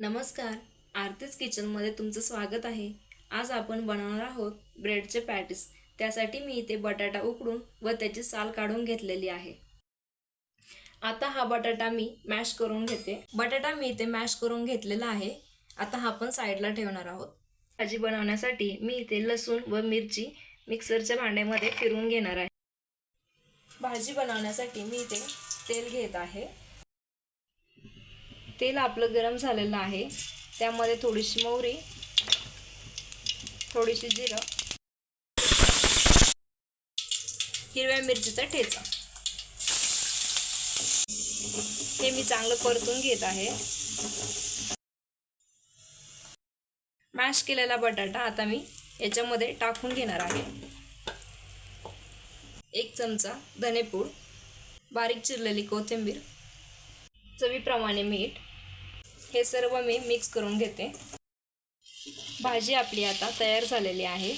नमस्कार आरतीच किचनमध्ये तुमचं स्वागत आहे. आज आपण बनवणार आहोत ब्रेडचे पॅटीस. त्यासाठी मी इथे बटाटा उकडून व त्याची साल काढून घेतलेली आहे. आता हा बटाटा मी मॅश करून घेते. बटाटा मी इथे मॅश करून घेतलेला आहे. आता हा आपण साईडला ठेवणार आहोत. भाजी बनवण्यासाठी मी इथे लसूण व मिरची मिक्सरच्या भांड्यामध्ये फिरून घेणार आहे. भाजी बनवण्यासाठी मी इथे तेल घेत आहे. तेल आपलं गरम झालेलं आहे. त्यामध्ये थोडीशी मोहरी थोडीशी जिरं हिरव्या मिरचीचा ठेचा. हे मी चांगलं परतून घेत आहे. मॅश केलेला बटाटा आता मी याच्यामध्ये टाकून घेणार आहे. एक चमचा धनेपूड बारीक चिरलेली कोथिंबीर चवीप्रमाणे मीठ हे सर्व मी मिक्स करून घेते. भाजी आपली आता तयार झालेली आहे.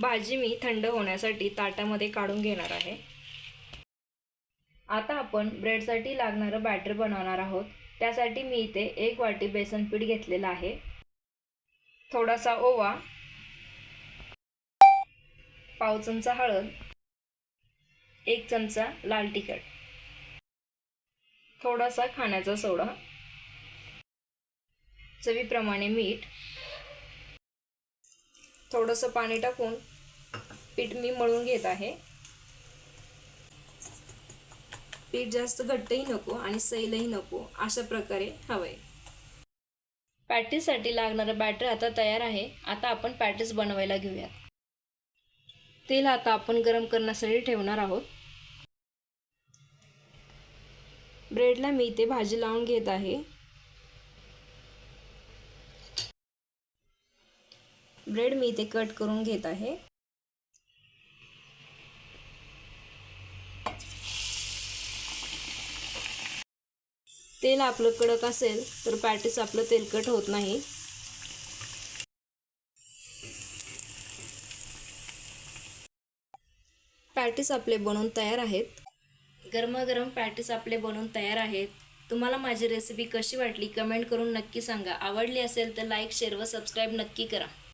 भाजी मी थंड होण्यासाठी ताटामध्ये काढून घेणार आहे. आता आपण ब्रेडसाठी लागणारं बॅटर बनवणार आहोत. त्यासाठी मी इथे एक वाटी बेसन पीठ घेतलेलं आहे. थोडासा ओवा पाव चमचा हळद एक चमचा लाल तिखट. थोडासा खाण्याचा सोडा. चवीप्रमाणे मीठ. थोडंसं पाणी टाकून पीठ मी मळून घेत आहे. पीठ जास्त घट्टही नको आणि सैलही नको अशा प्रकारे हवंय. पॅटीससाठी लागणारं बॅटर आता तयार आहे. आता आपण पॅटीस बनवायला घेऊयात. तेल आता आपण गरम करण्यासाठी ठेवणार आहोत. ब्रेडला मी इथे भाजी लावून घेत आहे. ब्रेड मी इथे कट करून घेत आहे. तेल आपलं कडक असेल तर पॅटीस आपलं तेलकट होत नाही. पॅटीस आपले बनवून तयार आहेत. गरमागरम पॅटीस आपले बनवून तयार आहेत. तुम्हाला माझी रेसिपी कशी वाटली कमेंट करून नक्की सांगा. आवडली असेल तर लाईक शेअर व सबस्क्राईब नक्की करा.